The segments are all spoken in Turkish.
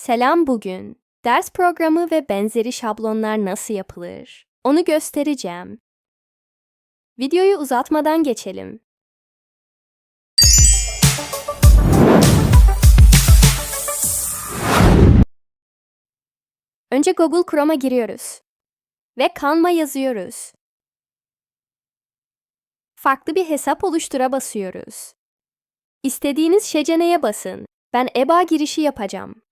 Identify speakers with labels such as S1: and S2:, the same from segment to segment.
S1: Selam bugün. Ders programı ve benzeri şablonlar nasıl yapılır? Onu göstereceğim. Videoyu uzatmadan geçelim. Önce Google Chrome'a giriyoruz ve Canva yazıyoruz. Farklı bir hesap oluştura basıyoruz. İstediğiniz seçeneğe basın. Ben EBA girişi yapacağım.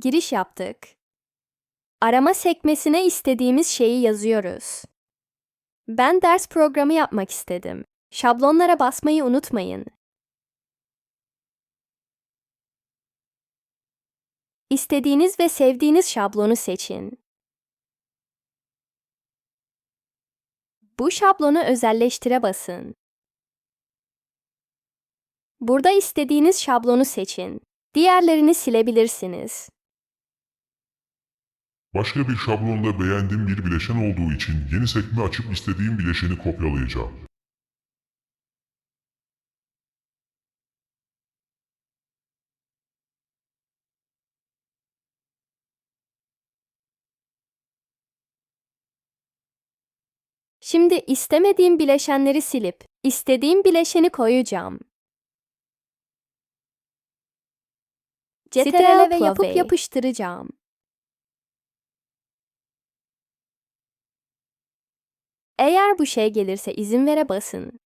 S1: Giriş yaptık. Arama sekmesine istediğimiz şeyi yazıyoruz. Ben ders programı yapmak istedim. Şablonlara basmayı unutmayın. İstediğiniz ve sevdiğiniz şablonu seçin. Bu şablonu özelleştire basın. Burada istediğiniz şablonu seçin. Diğerlerini silebilirsiniz.
S2: Başka bir şablonda beğendiğim bir bileşen olduğu için yeni sekme açıp istediğim bileşeni kopyalayacağım.
S1: Şimdi istemediğim bileşenleri silip istediğim bileşeni koyacağım. Ctrl ve yapıp yapıştıracağım. Eğer bu şey gelirse izin vere basın.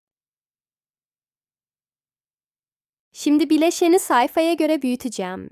S1: Şimdi bileşeni sayfaya göre büyüteceğim.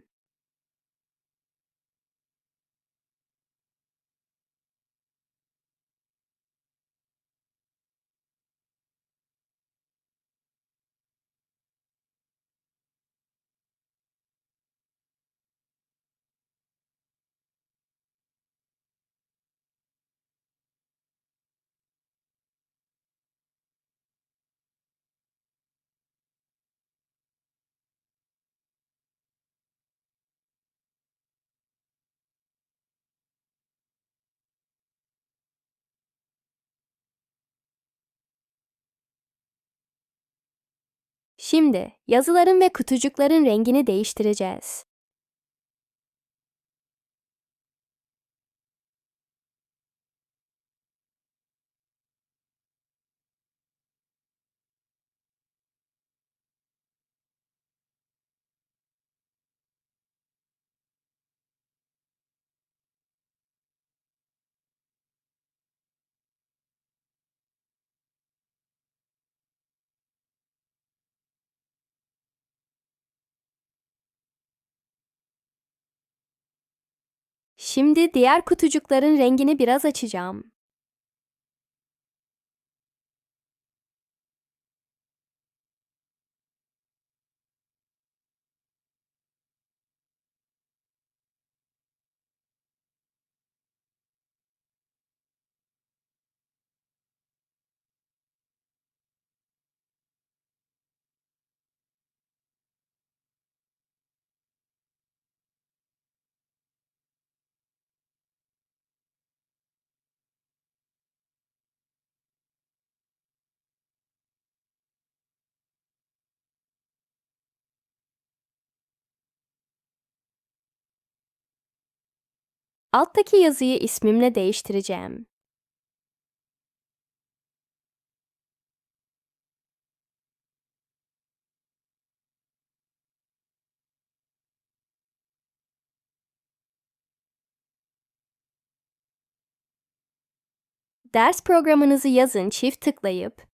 S1: Şimdi yazıların ve kutucukların rengini değiştireceğiz. Şimdi diğer kutucukların rengini biraz açacağım. Alttaki yazıyı ismimle değiştireceğim. Ders programınızı yazın çift tıklayıp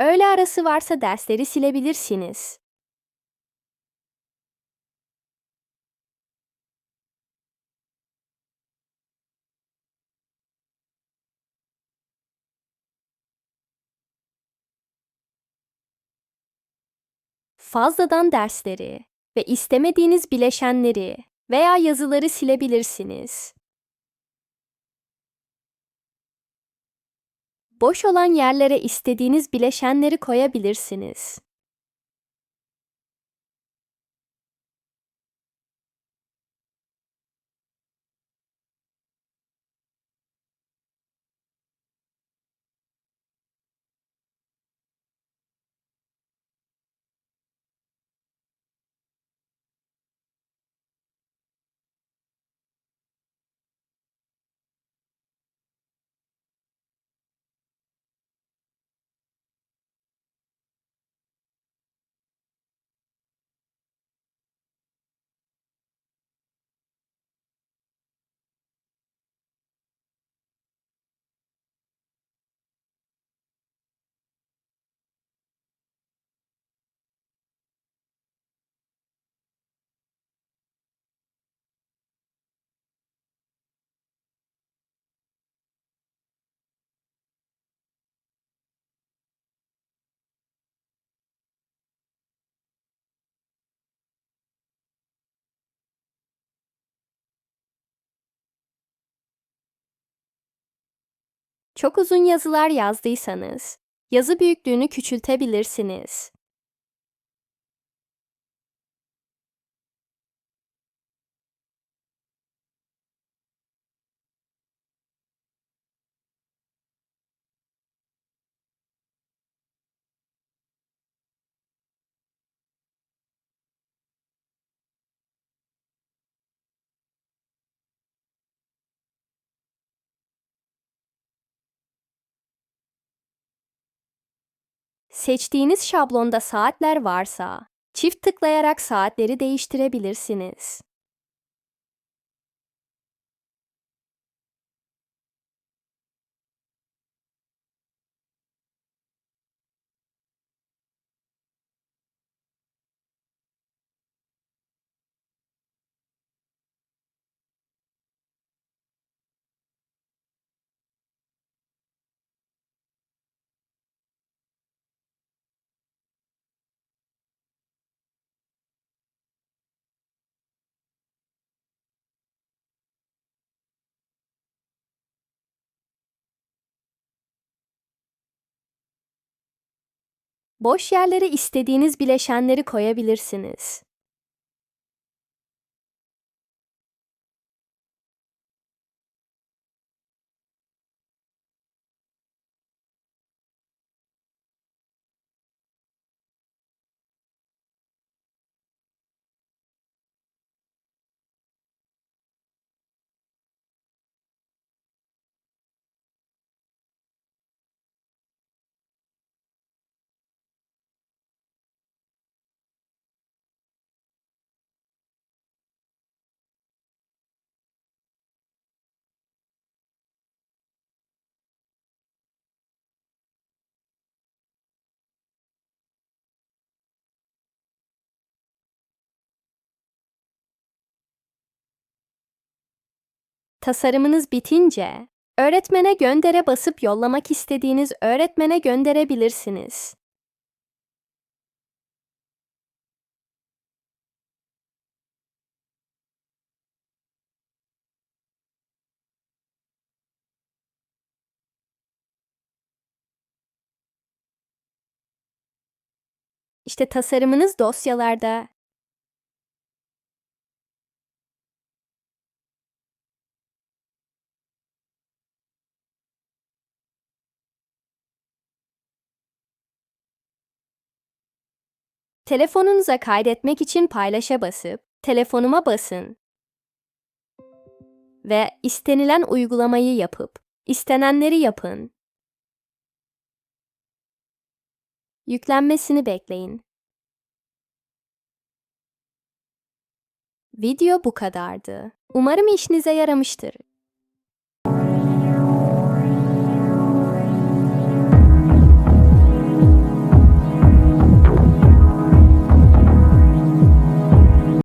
S1: öğle arası varsa dersleri silebilirsiniz. Fazladan dersleri ve istemediğiniz bileşenleri Veya yazıları silebilirsiniz. Boş olan yerlere istediğiniz bileşenleri koyabilirsiniz. Çok uzun yazılar yazdıysanız, yazı büyüklüğünü küçültebilirsiniz. Seçtiğiniz şablonda saatler varsa, çift tıklayarak saatleri değiştirebilirsiniz. Boş yerlere istediğiniz bileşenleri koyabilirsiniz. Tasarımınız bitince, öğretmene göndere basıp yollamak istediğiniz öğretmene gönderebilirsiniz. İşte tasarımınız dosyalarda. Telefonunuza kaydetmek için paylaşa basıp telefonuma basın. Ve istenilen uygulamayı yapıp istenenleri yapın. Yüklenmesini bekleyin. Video bu kadardı. Umarım işinize yaramıştır.